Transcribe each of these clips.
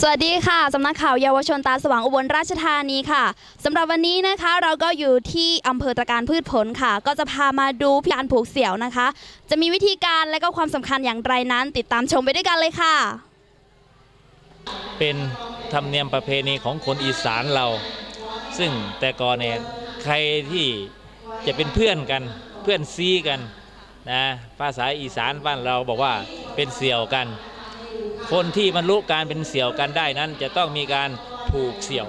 สวัสดีค่ะ สำนักข่าวเยาวชนตาสว่างอุบลราชธานีค่ะสำหรับวันนี้นะคะเราก็อยู่ที่อำเภอตะการพืชผลค่ะ ก็จะพามาดูการผูกเสี่ยวนะคะ จะมีวิธีการและก็ความสำคัญอย่างไรนั้น ติดตามชมไปด้วยกันเลยค่ะ เป็นธรรมเนียมประเพณีของคนอีสานเรา ซึ่งแต่ก่อนเนี่ยใครที่จะเป็นเพื่อนกันเพื่อนซีกันนะภาษาอีสานบ้านเราบอกว่าเป็นเสี่ยวกัน คนที่บรรลุการเป็นเสี่ยวกันได้นั้น จะต้องมีการผูกเสี่ยว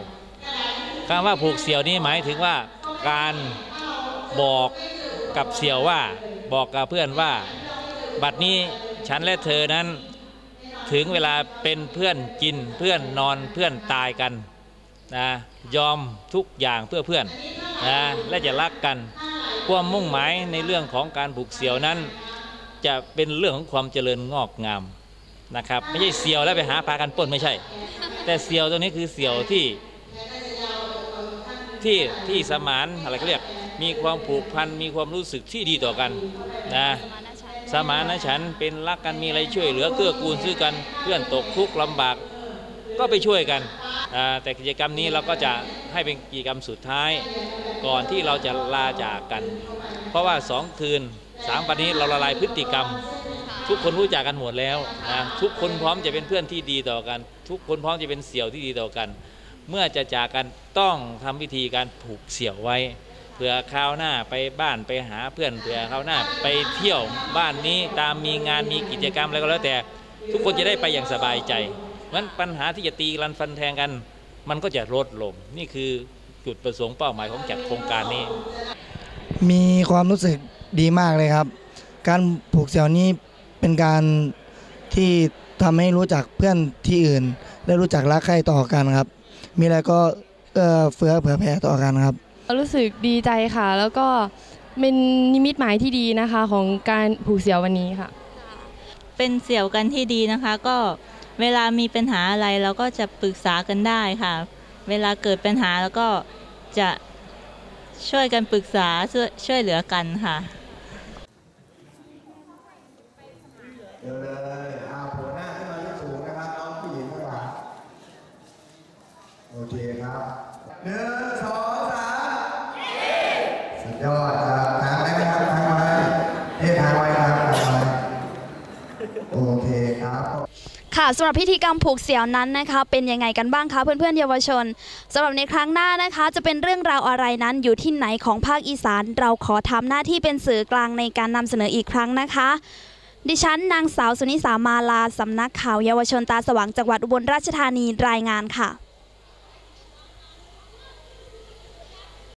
คำว่าผูกเสี่ยวนี้หมายถึงว่าการบอกกับเสี่ยวว่าบอกกับเพื่อนว่า บัดนี้ฉันและเธอนั้นถึงเวลาเป็นเพื่อนกินเพื่อนนอนเพื่อนตายกันนะยอมทุกอย่างเพื่อเพื่อนนะและจะรักกันความมุ่งหมายในเรื่องของการผูกเสี่ยวนั้น จะเป็นเรื่องของความเจริญงอกงาม นะครับ ไม่ใช่เสียวแล้วไปหาพากันปล้นไม่ใช่ แต่เสียวตรงนี้คือเสียวที่ที่ที่สมานอะไรเขาเรียก มีความผูกพันมีความรู้สึกที่ดีต่อกันนะสมานฉันเป็นรักกันมีอะไรช่วยเหลือเกื้อกูลซื้อกันเพื่อนตกทุกข์ลำบากก็ไปช่วยกัน แต่กิจกรรมนี้เราก็จะให้เป็นกิจกรรมสุดท้ายก่อนที่เราจะลาจากกัน เพราะว่าสองคืนสามวันนี้เราละลายพฤติกรรม ทุกคนรู้จักกันหมดแล้วนะทุกคนพร้อมจะเป็นเพื่อนที่ดีต่อกัน ทุกคนพร้อมจะเป็นเสี่ยวที่ดีต่อกัน เมื่อจะจากกันต้องทำพิธีการผูกเสี่ยวไว้เผื่อคราวหน้าไปบ้านไปหาเพื่อนเผื่อคราวหน้าไปเที่ยวบ้านนี้ตามมีงานมีกิจกรรมอะไรก็แล้วแต่ ทุกคนจะได้ไปอย่างสบายใจเพราะนั้นปัญหาที่จะตีรันฟันแทงกัน มันก็จะลดลงนี่คือจุดประสงค์เป้าหมายของจัดโครงการนี้ มีความรู้สึกดีมากเลยครับ การผูกเสี่ยวนี้ เป็นการที่ทำให้รู้จักเพื่อนที่อื่น และรู้จักรักใคร่ต่อกันครับ มีอะไรก็เอื้อเฟื้อเผื่อแผ่ต่อกันครับ รู้สึกดีใจค่ะ แล้วก็เป็นนิมิตหมายที่ดีนะคะของการผูกเสี่ยววันนี้ค่ะ เป็นเสี่ยวกันที่ดีนะคะ ก็เวลามีปัญหาอะไรเราก็จะปรึกษากันได้ค่ะ เวลาเกิดปัญหาแล้วก็จะช่วยกันปรึกษาช่วยช่วยเหลือกันค่ะ เดี๋ยวเลยเอาหัวหน้าขึ้นมาที่สูงนะครับน้องผู้หญิงข้างหลังโอเคครับหนึ่งสองสามสุดยอดครับทางได้ไหมครับทางไว้เอ๊ะทางไว้ครับทางไว้โอเคครับค่ะสำหรับพิธีกรรมผูกเสี่ยวนั้นนะคะเป็นยังไงกันบ้างคะเพื่อนๆเยาวชนสำหรับในครั้งหน้านะคะ จะเป็นเรื่องราวอะไรนั้นอยู่ที่ไหนของภาคอีสาน เราขอทำหน้าที่เป็นสื่อกลางในการนำเสนออีกครั้งนะคะ ดิฉันนางสาวสุนิสามาลาสำนักข่าวเยาวชนตาสว่างจังหวัดอุบลราชธานีรายงานค่ะ